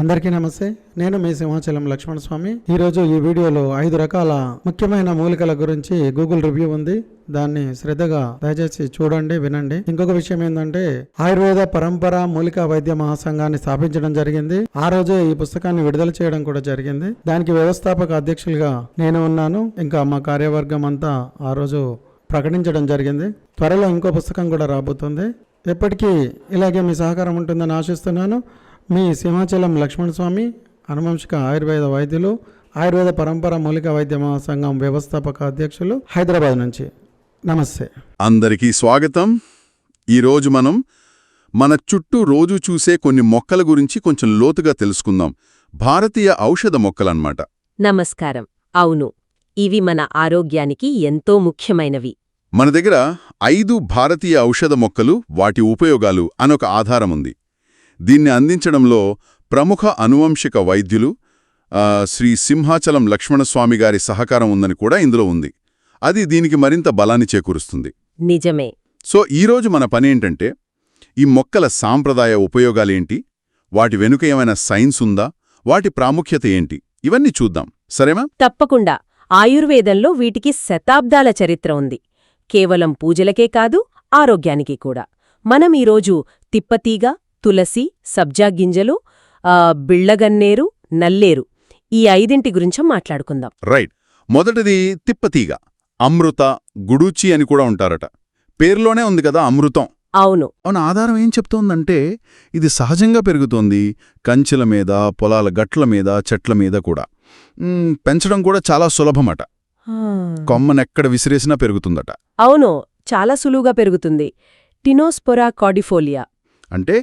అందరికీ నమస్తే. నేను మీ సింహాచలం లక్ష్మణ స్వామి ఈరోజు ఈ వీడియోలో ఐదు రకాల ముఖ్యమైన మూలికల గురించి గూగుల్ రివ్యూ ఉంది. దాన్ని శ్రద్ధగా దయచేసి చూడండి వినండి. ఇంకొక విషయం ఏంటంటే ఆయుర్వేద పరంపర మూలికా వైద్య మహాసంఘాన్ని స్థాపించడం జరిగింది. ఆ రోజే ఈ పుస్తకాన్ని విడుదల చేయడం కూడా జరిగింది. దానికి వ్యవస్థాపక అధ్యక్షులుగా నేను ఉన్నాను. ఇంకా మా కార్యవర్గం అంతా ఆ రోజు ప్రకటించడం జరిగింది. త్వరలో ఇంకో పుస్తకం కూడా రాబోతుంది. ఎప్పటికీ ఇలాగే మీ సహకారం ఉంటుందని ఆశిస్తున్నాను. మీ సింహాచలం లక్ష్మణ స్వామి అనువంశిక ఆయుర్వేద వైద్యులు ఆయుర్వేద పరంపర మూలిక వైద్య మహాసంఘం వ్యవస్థాపక అధ్యక్షులు హైదరాబాద్ నుంచి. నమస్తే. అందరికీ స్వాగతం. ఈరోజు మనం మన చుట్టూ రోజు చూసే కొన్ని మొక్కల గురించి కొంచెం లోతుగా తెలుసుకుందాం. భారతీయ ఔషధ మొక్కలన్నమాట. నమస్కారం. అవును ఇవి మన ఆరోగ్యానికి ఎంతో ముఖ్యమైనవి. మన దగ్గర ఐదు భారతీయ ఔషధ మొక్కలు వాటి ఉపయోగాలు అనొక ఆధారం ఉంది దీన్ని అందించడంలో ప్రముఖ అనువంశిక వైద్యులు శ్రీ సింహాచలం లక్ష్మణస్వామి గారి సహకారం ఉందని కూడా ఇందులో ఉంది. అది దీనికి మరింత బలాన్ని చేకూరుస్తుంది. నిజమే. సో ఈరోజు మన పనేంటంటే ఈ మొక్కల సాంప్రదాయ ఉపయోగాలేంటి? వాటి వెనుక ఏమైనా సైన్స్ ఉందా? వాటి ప్రాముఖ్యత ఏంటి? ఇవన్నీ చూద్దాం. సరేమా తప్పకుండా. ఆయుర్వేదంలో వీటికి శతాబ్దాల చరిత్ర ఉంది. కేవలం పూజలకే కాదు ఆరోగ్యానికి కూడా. మనం ఈరోజు తిప్పతీగ తులసి సబ్జా గింజలు బిళ్ళగన్నేరు నల్లేరు ఈ ఐదింటి గురించి మాట్లాడుకుందాం. రైట్. మొదటిది తిప్పతీగ అమృత గుడూచి అని కూడా ఉంటారట. పేరులోనే ఉంది కదా అమృతం. అవును. అవున ఆధారం ఏం చెప్తోందంటే ఇది సహజంగా పెరుగుతోంది కంచెల మీద పొలాల గట్ల మీద చెట్ల మీద కూడా. పెంచడం కూడా చాలా సులభమట. కొమ్మనెక్కడ విసిరేసినా పెరుగుతుందట. అవును చాలా సులువుగా పెరుగుతుంది. టినోస్పొరా కార్డిఫోలియా అంటే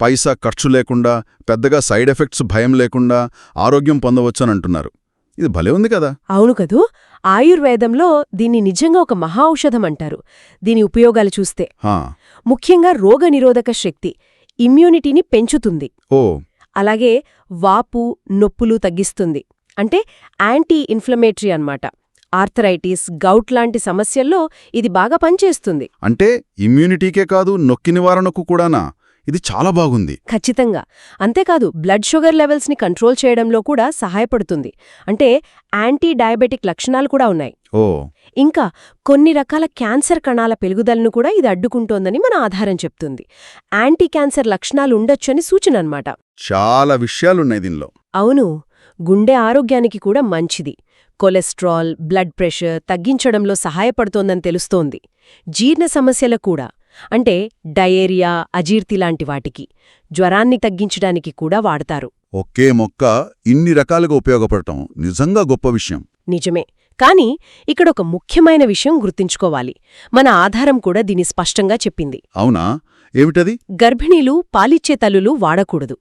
పైసా ఖర్చు లేకుండా పెద్దగా సైడ్ ఎఫెక్ట్స్ భయం లేకుండా ఆరోగ్యం పొందవచ్చని అంటున్నారు ఇది భలే ఉంది కదా! అవును కదూ! ఆయుర్వేదంలో దీన్ని నిజంగా ఒక మహా ఔషధం అంటారు దీని ఉపయోగాలు చూస్తే ముఖ్యంగా రోగనిరోధక శక్తి ఇమ్యూనిటీని పెంచుతుంది. ఓ. అలాగే వాపు నొప్పులు తగ్గిస్తుంది. అంటే యాంటీ ఇన్ఫ్లమేటరీ అన్నమాట. ఆర్థరైటిస్ గౌట్ లాంటి సమస్యల్లో ఇది బాగా పనిచేస్తుంది. అంటే ఇమ్యూనిటీకే కాదు నొక్కి నివారణకు కూడానా? ఇది చాలా బాగుంది. ఖచ్చితంగా. అంతేకాదు బ్లడ్ షుగర్ లెవెల్స్ని కంట్రోల్ చేయడంలో కూడా సహాయపడుతుంది. అంటే యాంటీ డయాబెటిక్ లక్షణాలు కూడా ఉన్నాయి. ఓ. ఇంకా కొన్ని రకాల క్యాన్సర్ కణాల పెరుగుదలను కూడా ఇది అడ్డుకుంటోందని మన ఆధారం చెప్తుంది. యాంటీ క్యాన్సర్ లక్షణాలు ఉండొచ్చని సూచన అన్నమాట చాలా విషయాలున్నాయి దీనిలో. అవును. గుండె ఆరోగ్యానికి కూడా మంచిది. కొలెస్ట్రాల్ బ్లడ్ ప్రెషర్ తగ్గించడంలో సహాయపడుతోందని తెలుస్తోంది. జీర్ణ సమస్యల కూడా. అంటే డయేరియా అజీర్తి లాంటి వాటికి. జ్వరాన్ని తగ్గించడానికి కూడా వాడతారు. ఒకే మొక్క ఇన్ని రకాలుగా ఉపయోగపడటం నిజంగా గొప్ప విషయం. నిజమే. కానీ ఇక్కడొక ముఖ్యమైన విషయం గుర్తుంచుకోవాలి. మన ఆధారం కూడా దీని స్పష్టంగా చెప్పింది. అవునా? ఏమిటది? గర్భిణీలు పాలిచ్చే తల్లులు వాడకూడదు.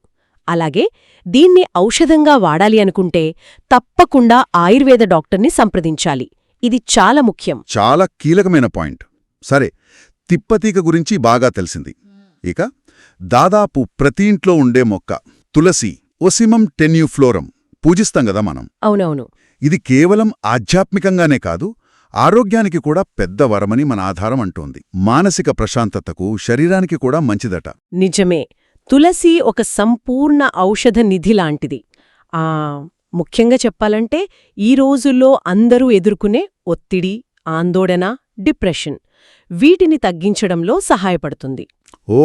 అలాగే దీన్ని ఔషధంగా వాడాలి అనుకుంటే తప్పకుండా ఆయుర్వేద డాక్టర్ని సంప్రదించాలి. ఇది చాలా ముఖ్యం. చాలా కీలకమైన పాయింట్. సరే తిప్పతీగ గురించి బాగా తెలిసింది. ఇక దాదాపు ప్రతి ఇంట్లో ఉండే మొక్క తులసి ఒసిమం టెన్యూఫ్లోరం పూజిస్తాం గదా మనం. అవునవును. ఇది కేవలం ఆధ్యాత్మికంగానే కాదు ఆరోగ్యానికి కూడా పెద్ద వరమని మన ఆధారం అంటోంది. మానసిక ప్రశాంతతకు శరీరానికి కూడా మంచిదట. నిజమే. తులసి ఒక సంపూర్ణ ఔషధ నిధి లాంటిది. ఆ ముఖ్యంగా చెప్పాలంటే ఈ రోజుల్లో అందరూ ఎదుర్కొనే ఒత్తిడి ఆందోళన డిప్రెషన్. వీటిని తగ్గించడంలో సహాయపడుతుంది. ఓ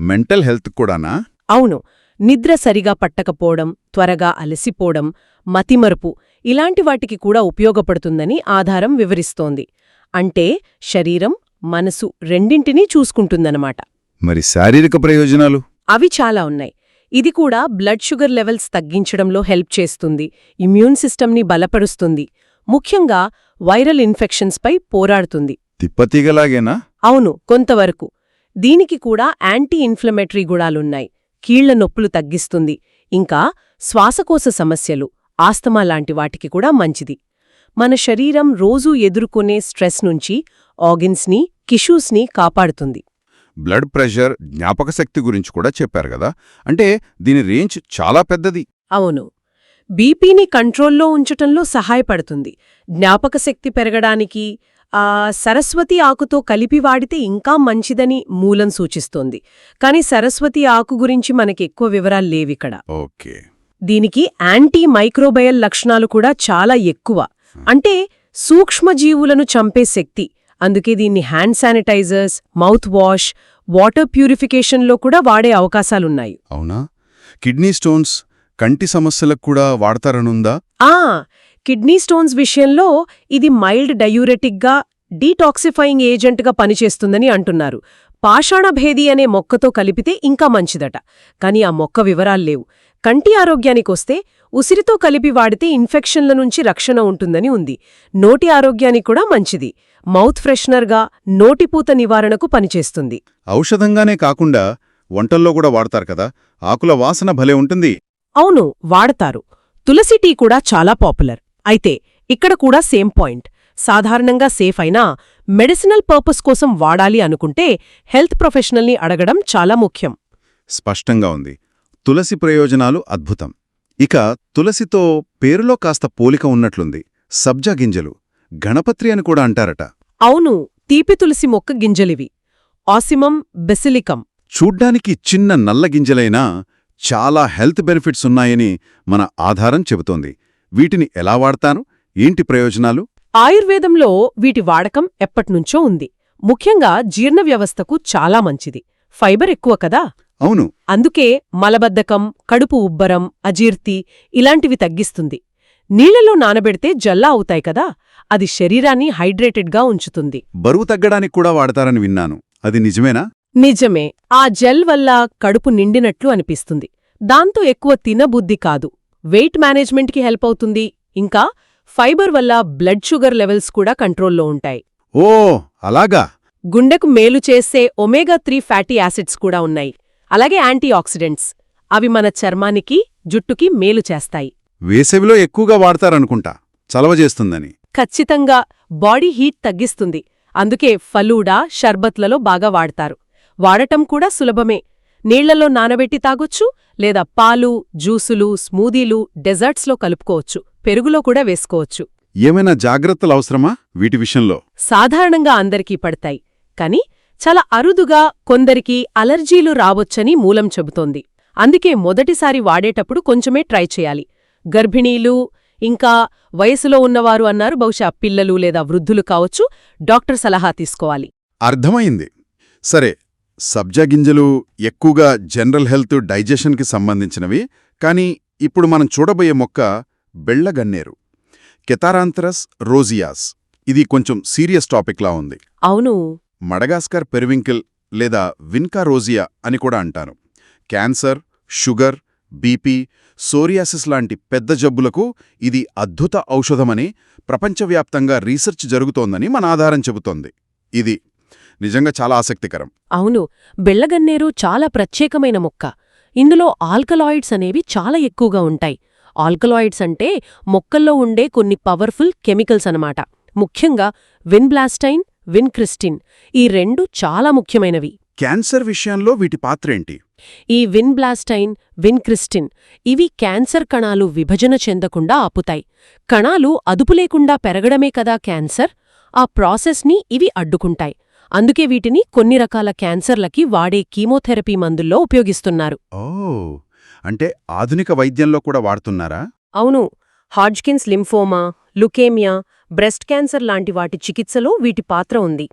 మెంటల్ హెల్త్ కూడానా? అవును నిద్ర సరిగా పట్టకపోవడం త్వరగా అలసిపోవడం మతిమరుపు ఇలాంటి వాటికి కూడా ఉపయోగపడుతుందని ఆధారం వివరిస్తోంది. అంటే శరీరం మనసు రెండింటినీ చూసుకుంటుందన్నమాట. మరి శారీరక ప్రయోజనాలు? అవి చాలా ఉన్నాయి. ఇది కూడా బ్లడ్ షుగర్ లెవెల్స్ తగ్గించడంలో హెల్ప్ చేస్తుంది ఇమ్యూన్ సిస్టమ్ని బలపరుస్తుంది ముఖ్యంగా వైరల్ ఇన్ఫెక్షన్స్పై పోరాడుతుంది. తిప్పతీగలాగేనా? అవును కొంతవరకు. దీనికి కూడా యాంటీ ఇన్ఫ్లమేటరీ గుణాలున్నాయి. కీళ్ళ నొప్పులు తగ్గిస్తుంది. ఇంకా శ్వాసకోశ సమస్యలు ఆస్తమా లాంటి వాటికి కూడా మంచిది. మన శరీరం రోజూ ఎదుర్కొనే స్ట్రెస్ నుంచి ఆర్గిన్స్ని కిష్యూస్ని కాపాడుతుంది. బ్లడ్ ప్రెషర్ జ్ఞాపక శక్తి గురించి కూడా చెప్పారు కదా. అంటే దీని రేంజ్ చాలా పెద్దది. అవును. బీపీని కంట్రోల్లో ఉంచటంలో సహాయపడుతుంది. జ్ఞాపకశక్తి పెరగడానికి సరస్వతి ఆకుతో కలిపి వాడితే ఇంకా మంచిదని మూలం సూచిస్తోంది. కానీ సరస్వతి ఆకు గురించి మనకి ఎక్కువ వివరాలు లేవిక్కడ. ఓకే. దీనికి యాంటీ మైక్రోబయల్ లక్షణాలు కూడా చాలా ఎక్కువ. అంటే సూక్ష్మజీవులను చంపే శక్తి. అందుకే దీన్ని hand sanitisers mouth wash water ప్యూరిఫికేషన్లో కూడా వాడే అవకాశాలున్నాయి. అవునా? కిడ్నీ స్టోన్స్ కంటి సమస్యలకు కూడా వాడతారనుందా? ఆ! కిడ్నీ స్టోన్స్ విషయంలో ఇది మైల్డ్ డయూరెటిక్గా డీటాక్సిఫైయింగ్ ఏజెంట్గా పనిచేస్తుందని అంటున్నారు. పాషాణభేది అనే మొక్కతో కలిపితే ఇంకా మంచిదట. కానీ ఆ మొక్క వివరాల్లేవు కంటి ఆరోగ్యానికొస్తే ఉసిరితో కలిపి వాడితే ఇన్ఫెక్షన్ల నుంచి రక్షణ ఉంటుందని ఉంది. నోటి ఆరోగ్యానికి కూడా మంచిది. మౌత్ ఫ్రెషనర్గా నోటిపూత నివారణకు పనిచేస్తుంది. ఔషధంగానే కాకుండా వంటల్లో కూడా వాడతారు కదా. ఆకుల వాసన భలే ఉంటుంది. అవును వాడతారు. తులసి టీ కూడా చాలా పాపులర్. అయితే ఇక్కడ కూడా సేమ్ పాయింట్. సాధారణంగా సేఫ్ అయినా మెడిసినల్ పర్పస్ కోసం వాడాలి అనుకుంటే హెల్త్ ప్రొఫెషనల్ని అడగడం చాలా ముఖ్యం. స్పష్టంగా ఉంది. తులసి ప్రయోజనాలు అద్భుతం. ఇక తులసితో పేరులో కాస్త పోలిక ఉన్నట్లుంది. సబ్జా గింజలు. గణపత్రి అని కూడా అంటారట. అవును తీపి తులసి మొక్క గింజలివి. ఆసిమం బెసిలికం. చూడ్డానికి చిన్న నల్ల గింజలైనా చాలా హెల్త్ బెనిఫిట్స్ ఉన్నాయని మన ఆధారం చెబుతోంది. వీటిని ఎలా వాడతాను? ఏంటి ప్రయోజనాలు? ఆయుర్వేదంలో వీటి వాడకం ఎప్పట్నుంచో ఉంది. ముఖ్యంగా జీర్ణ వ్యవస్థకు చాలా మంచిది. ఫైబర్ ఎక్కువ కదా? అవును. అందుకే మలబద్ధకం కడుపు ఉబ్బరం అజీర్తి ఇలాంటివి తగ్గిస్తుంది. నీళ్ళలో నానబెడితే జల్లా అవుతాయి కదా? అది శరీరాన్ని హైడ్రేటెడ్గా ఉంచుతుంది. బరువు తగ్గడానికి కూడా వాడతారని విన్నాను. అది నిజమేనా? నిజమే. ఆ జెల్ వల్ల కడుపు నిండినట్లు అనిపిస్తుంది. దాంతో ఎక్కువ తినబుద్ధి కాదు. వెయిట్ మేనేజ్మెంట్కి హెల్ప్ అవుతుంది. ఇంకా ఫైబర్ వల్ల బ్లడ్ షుగర్ లెవెల్స్ కూడా కంట్రోల్లో ఉంటాయి. ఓ అలాగా. గుండెకు మేలు చేసే ఒమేగా త్రీ ఫ్యాటీ యాసిడ్స్ కూడా ఉన్నాయి. అలాగే యాంటీ ఆక్సిడెంట్స్ అవి మన చర్మానికి జుట్టుకి మేలు చేస్తాయి. వేసవిలో ఎక్కువగా వాడతారనుకుంటా. చలవ చేస్తుందని. ఖచ్చితంగా బాడీ హీట్ తగ్గిస్తుంది. అందుకే ఫలూడా షర్బత్లలో బాగా వాడతారు. వాడటం కూడా సులభమే. నీళ్ళలో నానబెట్టి తాగొచ్చు లేదా పాలు జ్యూసులు స్మూదీలు డెజర్ట్స్లో కలుపుకోవచ్చు పెరుగులో కూడా వేసుకోవచ్చు. ఏమైనా జాగ్రత్తలు అవసరమా వీటి విషయంలో? సాధారణంగా అందరికీ పడతాయి కాని చాలా అరుదుగా కొందరికి అలర్జీలు రావచ్చని మూలం చెబుతోంది. అందుకే మొదటిసారి వాడేటప్పుడు కొంచెమే ట్రై చేయాలి. గర్భిణీలు ఇంకా వయసులో ఉన్నవారు అన్నారు బహుశా పిల్లలు లేదా వృద్ధులు కావచ్చు డాక్టర్ సలహా తీసుకోవాలి. అర్థమైంది. సరే సబ్జా గింజలు ఎక్కువగా జనరల్ హెల్త్ డైజెషన్కి సంబంధించినవి కానీ ఇప్పుడు మనం చూడబోయే మొక్క బెళ్ళగన్నేరు కెతారాంథరస్ రోజియాస్. ఇది కొంచెం సీరియస్ టాపిక్లా ఉంది. అవును. మడగాస్కర్ పెరివింకిల్ లేదా విన్కా రోజియా అని కూడా అంటాను క్యాన్సర్ షుగర్ బీపీ సోరియాసిస్ లాంటి పెద్ద జబ్బులకు ఇది అద్భుత ఔషధమని ప్రపంచవ్యాప్తంగా రీసెర్చ్ జరుగుతోందని మన ఆధారం చెబుతోంది. ఇది నిజంగా చాలా ఆసక్తికరం. అవును బెల్లగన్నేరు చాలా ప్రత్యేకమైన మొక్క. ఇందులో ఆల్కలాయిడ్స్ అనేవి చాలా ఎక్కువగా ఉంటాయి. ఆల్కలాయిడ్స్ అంటే మొక్కల్లో ఉండే కొన్ని పవర్ఫుల్ కెమికల్స్ అనమాట ముఖ్యంగా విన్బ్లాస్టైన్ విన్క్రిస్టిన్ ఈ రెండు చాలా ముఖ్యమైనవి. క్యాన్సర్ విషయంలో వీటి పాత్రేంటి ఈ విన్బ్లాస్టైన్ విన్క్రిస్టిన్ ఇవి క్యాన్సర్ కణాలు విభజన చెందకుండా ఆపుతాయి. కణాలు అదుపు లేకుండా పెరగడమే కదా క్యాన్సర్. ఆ ప్రాసెస్ని ఇవి అడ్డుకుంటాయి. అందుకే వీటిని కొన్ని రకాల క్యాన్సర్లకి వాడే కీమోథెరపీ మందుల్లో ఉపయోగిస్తున్నారు. ఓ అంటే ఆధునిక వైద్యంలో కూడా వాడుతున్నారా? అవును Hodgkin's lymphoma leukaemia breast cancer లాంటి వాటి చికిత్సలో వీటి పాత్ర ఉంది.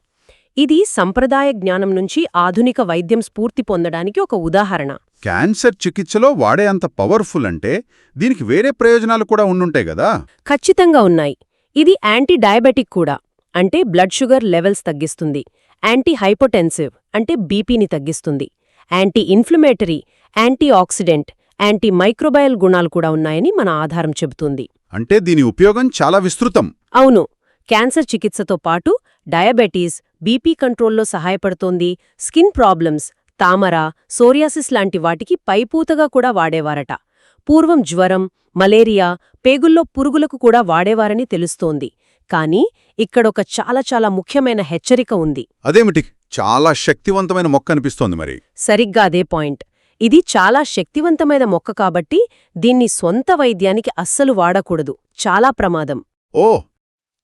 ఇది సంప్రదాయ జ్ఞానం నుంచి ఆధునిక వైద్యం స్ఫూర్తి పొందడానికి ఒక ఉదాహరణ. క్యాన్సర్ చికిత్సలో వాడే అంత పవర్ఫుల్ అంటే దీనికి వేరే ప్రయోజనాలు కూడా ఉండుంటాయి కదా? ఖచ్చితంగా ఉన్నాయి. ఇది యాంటీ డయాబెటిక్ కూడా అంటే బ్లడ్ షుగర్ లెవెల్స్ తగ్గిస్తుంది. యాంటీ హైపోటెన్సివ్ అంటే బీపీని తగ్గిస్తుంది. Anti inflammatory anti oxidant anti microbial గుణాలు కూడా ఉన్నాయని మన ఆధారం చెబుతుంది. అంటే దీని ఉపయోగం చాలా విస్తృతం. అవును క్యాన్సర్ చికిత్సతో పాటు డయాబెటీస్ బీపీ కంట్రోల్లో సహాయపడుతోంది స్కిన్ ప్రాబ్లమ్స్ తామర సోరియాసిస్ లాంటి వాటికి పైపూతగా కూడా వాడేవారట. పూర్వం జ్వరం మలేరియా పేగుల్లో పురుగులకు కూడా వాడేవారని తెలుస్తోంది. కానీ ఇక్కడొక చాలా చాలా ముఖ్యమైన హెచ్చరిక ఉంది. అదేమిటి? చాలా శక్తివంతమైన మొక్క అనిపిస్తోంది మరి. సరిగ్గా అదే పాయింట్. ఇది చాలా శక్తివంతమైన మొక్క కాబట్టి దీన్ని సొంత వైద్యానికి అస్సలు వాడకూడదు. చాలా ప్రమాదం. ఓ!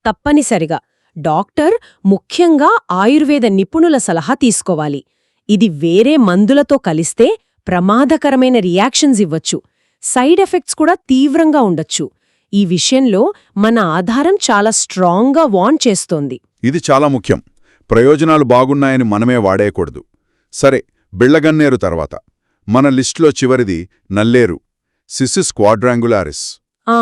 తప్పనిసరిగా. డాక్టర్ ముఖ్యంగా ఆయుర్వేద నిపుణుల సలహా తీసుకోవాలి. ఇది వేరే మందులతో కలిస్తే ప్రమాదకరమైన రియాక్షన్స్ ఇవ్వచ్చు. సైడ్ ఎఫెక్ట్స్ కూడా తీవ్రంగా ఉండొచ్చు. ఈ విషయంలో మన ఆధారం చాలా స్ట్రాంగ్గా వాన్ చేస్తోంది. ఇది చాలా ముఖ్యం. ప్రయోజనాలు బాగున్నాయని మనమే వాడేయకూడదు. సరే బిళ్ళగన్నేరు తర్వాత. మన లిస్టులో చివరిది నల్లేరు సిసిస్ క్వాడ్రాంగులారిస్. ఆ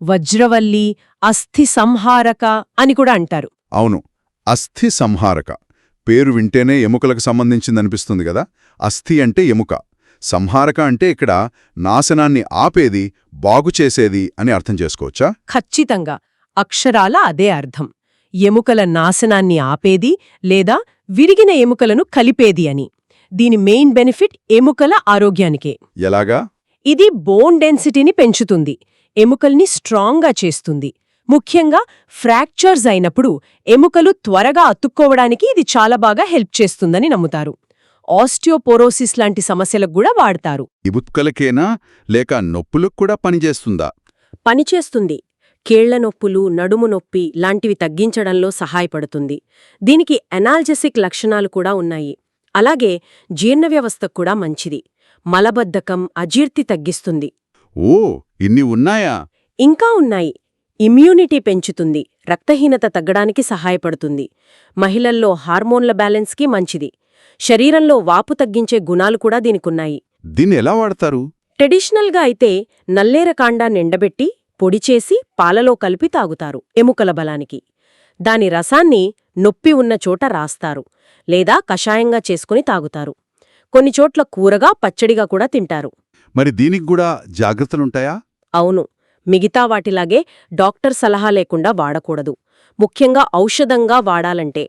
వజ్రవల్లి అస్థి సంహారక అని కూడా అంటారు. అవును అస్థి సంహారక. పేరు వింటేనే ఎముకలకు సంబంధించిందనిపిస్తుంది కదా? అస్థి అంటే ఎముక. సంహారక అంటే ఇక్కడ నాశనాన్ని ఆపేది బాగుచేసేది అని అర్థం చేసుకోవచ్చా? ఖచ్చితంగా. అక్షరాల అదే అర్థం. ఎముకల నాశనాన్ని ఆపేది లేదా విరిగిన ఎముకలను కలిపేది అని. దీని మెయిన్ బెనిఫిట్ ఎముకల ఆరోగ్యానికే. ఎలాగా? ఇది బోన్ డెన్సిటీని పెంచుతుంది. ఎముకల్ని స్ట్రాంగ్గా చేస్తుంది. ముఖ్యంగా ఫ్రాక్చర్స్ అయినప్పుడు ఎముకలు త్వరగా అతుక్కోవడానికి ఇది చాలా బాగా హెల్ప్ చేస్తుందని నమ్ముతారు. ఆస్టియోపోరోసిస్ లాంటి సమస్యలకు కూడా వాడతారు. ఇబుత్కలకేనా లేక నొప్పులకు కూడా పనిచేస్తుందా? పనిచేస్తుంది. కీళ్ళ నొప్పులు నడుము నొప్పి లాంటివి తగ్గించడంలో సహాయపడుతుంది. దీనికి ఎనాల్జెసిక్ లక్షణాలు కూడా ఉన్నాయి. అలాగే జీర్ణ వ్యవస్థకు కూడా మంచిది. మలబద్ధకం అజీర్తి తగ్గిస్తుంది. ఓ ఇన్ని ఉన్నాయా? ఇంకా ఉన్నాయి. ఇమ్యూనిటీ పెంచుతుంది. రక్తహీనత తగ్గడానికి సహాయపడుతుంది. మహిళల్లో హార్మోన్ల బ్యాలెన్స్కి మంచిది. శరీరంలో వాపు తగ్గించే గుణాలు కూడా దీనికున్నాయి. దీన్ని ఎలా వాడతారు? ట్రెడిషనల్గా అయితే నల్లేర కాండాన్ని ఎండబెట్టి పొడి చేసి పాలలో కలిపి తాగుతారు ఎముకల బలానికి. దాని రసాన్ని నొప్పి ఉన్న చోట రాస్తారు లేదా కషాయంగా చేసుకుని తాగుతారు. కొన్ని చోట్ల కూరగా పచ్చడిగా కూడా తింటారు. మరి దీనికి కూడా జాగ్రత్తలుంటాయా? అవును. మిగతా వాటిలాగే డాక్టర్ సలహా లేకుండా వాడకూడదు. ముఖ్యంగా ఔషధంగా వాడాలంటే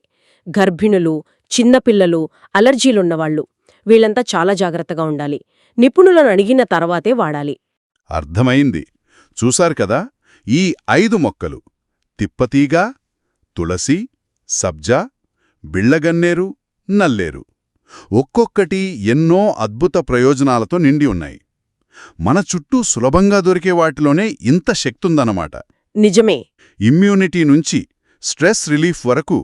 గర్భిణులు చిన్నపిల్లలు అలర్జీలున్నవాళ్ళు వీళ్ళంతా చాలా జాగ్రత్తగా ఉండాలి. నిపుణులను అడిగిన తర్వాతే వాడాలి. అర్థమైంది. చూశారు కదా? ఈ ఐదు మొక్కలు. తిప్పతీగ తులసి సబ్జా బిళ్ళగన్నేరు నల్లేరు. ఒక్కొక్కటి ఎన్నో అద్భుత ప్రయోజనాలతో నిండి ఉన్నాయి. మన చుట్టూ సులభంగా దొరికే వాటిలోనే ఇంత శక్తుందన్నమాట. నిజమే. ఇమ్యూనిటీ నుంచి స్ట్రెస్ రిలీఫ్ వరకు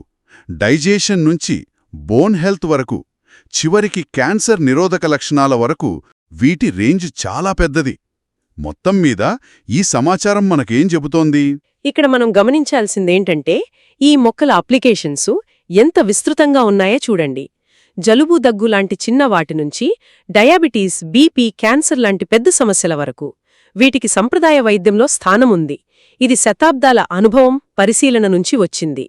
డైజేషన్ నుంచి బోన్ హెల్త్ వరకు చివరికి క్యాన్సర్ నిరోధక లక్షణాల వరకు వీటి రేంజ్ చాలా పెద్దది. మొత్తం మీద ఈ సమాచారం మనకేం చెబుతోంది? ఇక్కడ మనం గమనించాల్సిందేంటంటే ఈ మొక్కల అప్లికేషన్స్ ఎంత విస్తృతంగా ఉన్నాయో చూడండి. జలుబు దగ్గు లాంటి చిన్న వాటి నుంచి డయాబెటీస్ బీపీ క్యాన్సర్ లాంటి పెద్ద సమస్యల వరకు. వీటికి సంప్రదాయ వైద్యంలో స్థానముంది. ఇది శతాబ్దాల అనుభవం పరిశీలన నుంచి వచ్చింది.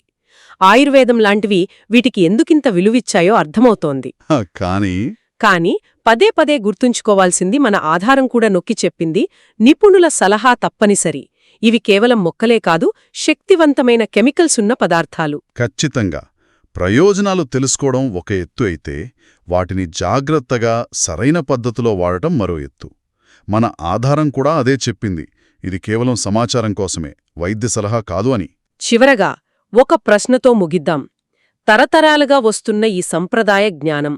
ఆయుర్వేదం లాంటివి వీటికి ఎందుకింత విలువిచ్చాయో అర్థమవుతోంది. కానీ కాని పదే పదే గుర్తుంచుకోవాల్సింది మన ఆధారం కూడా నొక్కి చెప్పింది నిపుణుల సలహా తప్పనిసరి. ఇవి కేవలం మొక్కలే కాదు శక్తివంతమైన కెమికల్స్ ఉన్న పదార్థాలు. ఖచ్చితంగా. ప్రయోజనాలు తెలుసుకోవడం ఒక ఎత్తు అయితే వాటిని జాగ్రత్తగా సరైన పద్ధతిలో వాడటం మరో ఎత్తు. మన ఆధారం కూడా అదే చెప్పింది. ఇది కేవలం సమాచారం కోసమే వైద్య సలహా కాదు అని. చివరగా ఒక ప్రశ్నతో ముగిద్దాం. తరతరాలుగా వస్తున్న ఈ సంప్రదాయ జ్ఞానం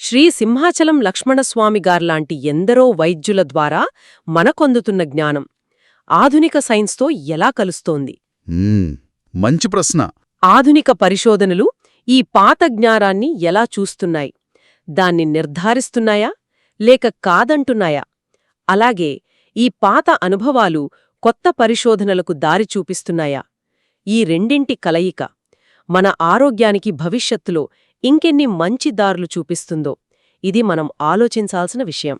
శ్రీ సింహాచలం లక్ష్మణస్వామి గార్లాంటి ఎందరో వైద్యుల ద్వారా మనకొందుతున్న జ్ఞానం. ఆధునిక సైన్స్తో ఎలా కలుస్తోంది? మంచి ప్రశ్న. ఆధునిక పరిశోధనలు ఈ పాత జ్ఞానాన్ని ఎలా చూస్తున్నాయి? దాన్ని నిర్ధారిస్తున్నాయా? లేక కాదంటున్నాయా? అలాగే ఈ పాత అనుభవాలు కొత్త పరిశోధనలకు దారి చూపిస్తున్నాయా? ఈ రెండింటి కలయిక మన ఆరోగ్యానికి భవిష్యత్తులో ఇంకెన్ని మంచి దారులు చూపిస్తుందో. ఇది మనం ఆలోచించాల్సిన విషయం.